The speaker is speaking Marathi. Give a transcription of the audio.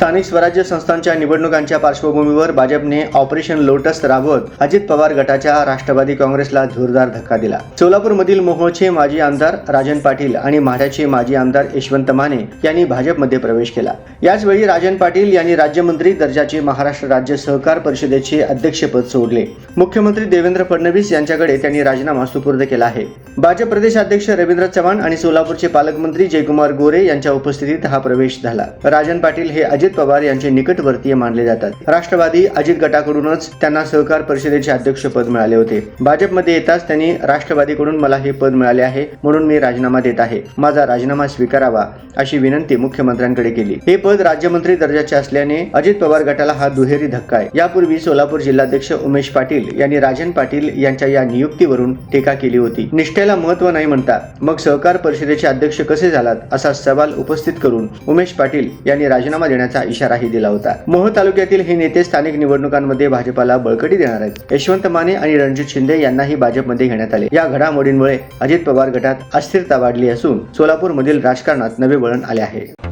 स्थानिक स्वराज्य संस्थांच्या निवडणुकांच्या पार्श्वभूमीवर भाजपने ऑपरेशन लोटस राबवत अजित पवार गटाच्या राष्ट्रवादी काँग्रेसला जोरदार धक्का दिला. सोलापूरमधील मोहोळचे माजी आमदार राजन पाटील आणि माढ्याचे माजी आमदार यशवंत माने यांनी भाजपमध्ये प्रवेश केला. याचवेळी राजन पाटील यांनी राज्यमंत्री दर्जाचे महाराष्ट्र राज्य सहकार परिषदेचे अध्यक्षपद सोडले. मुख्यमंत्री देवेंद्र फडणवीस यांच्याकडे त्यांनी राजीनामा सुपूर्द केला आहे. भाजप प्रदेशाध्यक्ष रवींद्र चव्हाण आणि सोलापूरचे पालकमंत्री जयकुमार गोरे यांच्या उपस्थितीत हा प्रवेश झाला. राजन पाटील हे अजित पवार यांचे निकटवर्तीय मानले जातात. राष्ट्रवादी अजित गटाकडूनच त्यांना सहकार परिषदेचे अध्यक्षपद मिळाले होते. भाजपमध्ये येताच त्यांनी राष्ट्रवादीकडून मला हे पद मिळाले आहे म्हणून मी राजीनामा देत आहे. माझा राजीनामा स्वीकारावा अशी विनंती मुख्यमंत्र्यांकडे केली. हे पद राज्यमंत्री दर्जाचे असल्याने अजित पवार गटाला हा दुहेरी धक्का आहे. यापूर्वी सोलापूर जिल्हाध्यक्ष उमेश पाटील यांनी राजन पाटील यांच्या या नियुक्तीवरून टीका केली होती. निष्ठेला महत्त्व नाही म्हणता मग सहकार परिषदेचे अध्यक्ष कसे झालात असा सवाल उपस्थित करून उमेश पाटील यांनी राजीनामा देण्याचा इशाराही दिला होता. मोह तालुक्यातील हे नेते स्थानिक निवडणुकांमध्ये भाजपाला बळकटी देणार आहेत. यशवंत माने आणि रणजित शिंदे यांनाही भाजपमध्ये घेण्यात आले. या घडामोडींमुळे अजित पवार गटात अस्थिरता वाढली असून सोलापूरमधील राजकारणात नवे वळण आले आहे.